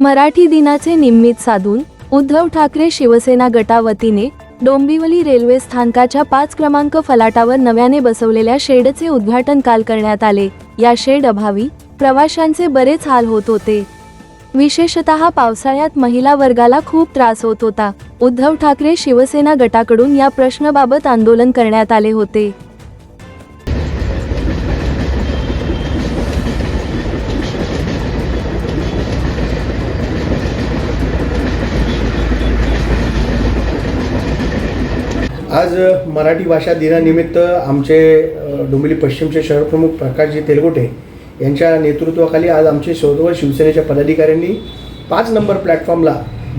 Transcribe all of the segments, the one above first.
मराठी दिनाचे निमित्त साधून उद्धव ठाकरे शिवसेना गटावतीने डोंबिवली रेल्वे स्थानकाच्या पाच क्रमांक फलाटावर नव्याने बसवलेल्या शेडचे उद्घाटन काल करण्यात आले. या शेड अभावी प्रवाशांचे बरेच हाल होत होते. विशेषतः पावसाळ्यात महिला वर्गाला खूप त्रास होत होता. उद्धव ठाकरे शिवसेना गटाकडून या प्रश्नाबाबत आंदोलन करण्यात आले होते. आज मराठी भाषा दिनानिमित्त आमचे डोंबिवली पश्चिमचे शहरप्रमुख प्रकाशजी तेलगोटे यांच्या नेतृत्वाखाली आज आमचे सर्व शिवसेनेच्या पदाधिकाऱ्यांनी पाच नंबर प्लॅटफॉर्मला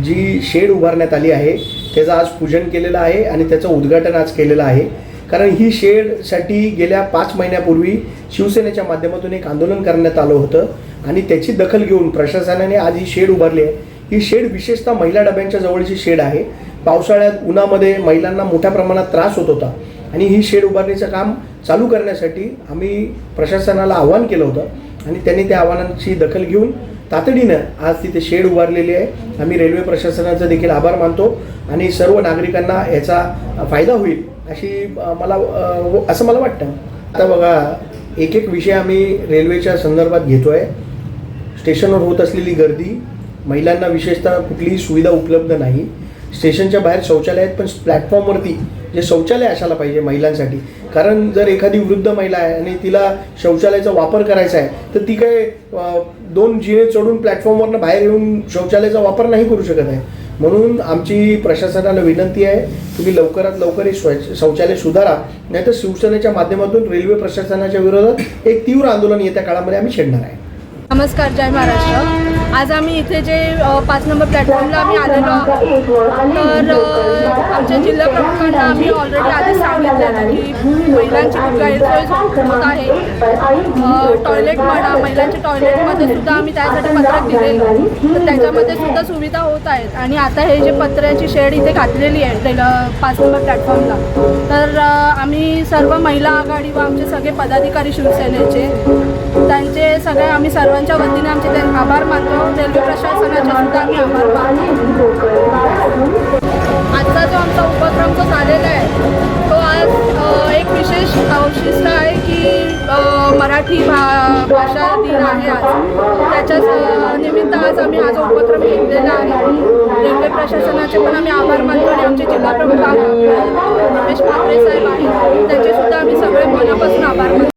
जी शेड उभारण्यात आली आहे त्याचं आज पूजन केलेलं आहे आणि त्याचं उद्घाटन आज केलेलं आहे. कारण ही शेडसाठी गेल्या पाच महिन्यापूर्वी शिवसेनेच्या माध्यमातून एक आंदोलन करण्यात आलं होतं आणि त्याची दखल घेऊन प्रशासनाने आज ही शेड उभारली आहे. ही शेड विशेषतः महिला डब्यांच्या जवळची शेड आहे. पावसाळ्यात उन्हामध्ये महिलांना मोठ्या प्रमाणात त्रास होत होता. आणि ही शेड उभारणीचं काम चालू करण्यासाठी आम्ही प्रशासनाला आव्हान केलं होतं आणि त्यांनी त्या आव्हानांची दखल घेऊन तातडीनं आज तिथे शेड उभारलेली आहे. आम्ही रेल्वे प्रशासनाचा देखील आभार मानतो आणि सर्व नागरिकांना याचा फायदा होईल अशी मला असं मला वाटतं. आता बघा एक एक विषय आम्ही रेल्वेच्या संदर्भात घेतो आहे स्टेशनवर होत असलेली गर्दी महिलांना विशेषतः कुठलीही सुविधा उपलब्ध नाही. स्टेशनच्या बाहेर शौचालय आहेत पण प्लॅटफॉर्मवरती जे शौचालय असायला पाहिजे महिलांसाठी. कारण जर एखादी वृद्ध महिला आहे आणि तिला शौचालयाचा वापर करायचा आहे तर ती काय दोन जिने चढून प्लॅटफॉर्मवरनं बाहेर येऊन शौचालयाचा वापर नाही करू शकत आहे. म्हणून आमची प्रशासनाला विनंती आहे तुम्ही लवकरात लवकर हे स्वच्छ शौचालय सुधारा नाहीतर शिवसेनेच्या माध्यमातून रेल्वे प्रशासनाच्या विरोधात एक तीव्र आंदोलन येत्या काळामध्ये आम्ही छेडणार आहे. नमस्कार जय महाराष्ट्र. आज आम्ही इथे जे पाच नंबर प्लॅटफॉर्मला आम्ही आलेलो आहोत. तर आमच्या जिल्हा प्रमुखांना आम्ही ऑलरेडी आधी सांगितलेलं की महिलांची खूप गैरसोय होत आहे. टॉयलेट म्हणा महिलांच्या टॉयलेटमध्ये सुद्धा आम्ही त्यासाठी पत्रक दिलेलं तर त्याच्यामध्ये सुद्धा सुविधा होत आहेत. आणि आता हे जे पत्र्याची शेड इथे घातलेली आहे पाच नंबर प्लॅटफॉर्मला तर आम्ही सर्व महिला आघाडी व आमचे सगळे पदाधिकारी शिवसेनेचे त्यांचे सगळे आम्ही सर्वांच्या वतीने आमचे ते आभार मानतो. रेल्वे प्रशासनाचे सुद्धा आम्ही आभार मानतो आजचा जो आमचा उपक्रम जो झालेला आहे तो आज एक विशेष अवशिष्ट आहे की मराठी भा भाषा दिन आहे आज. त्याच्याच निमित्त आज आम्ही हा जो उपक्रम घेतलेला आहे रेल्वे प्रशासनाचे पण आम्ही आभार मानतो आणि आमचे जिल्हा प्रमुख रमेश म्हात्रे साहेब आहेत.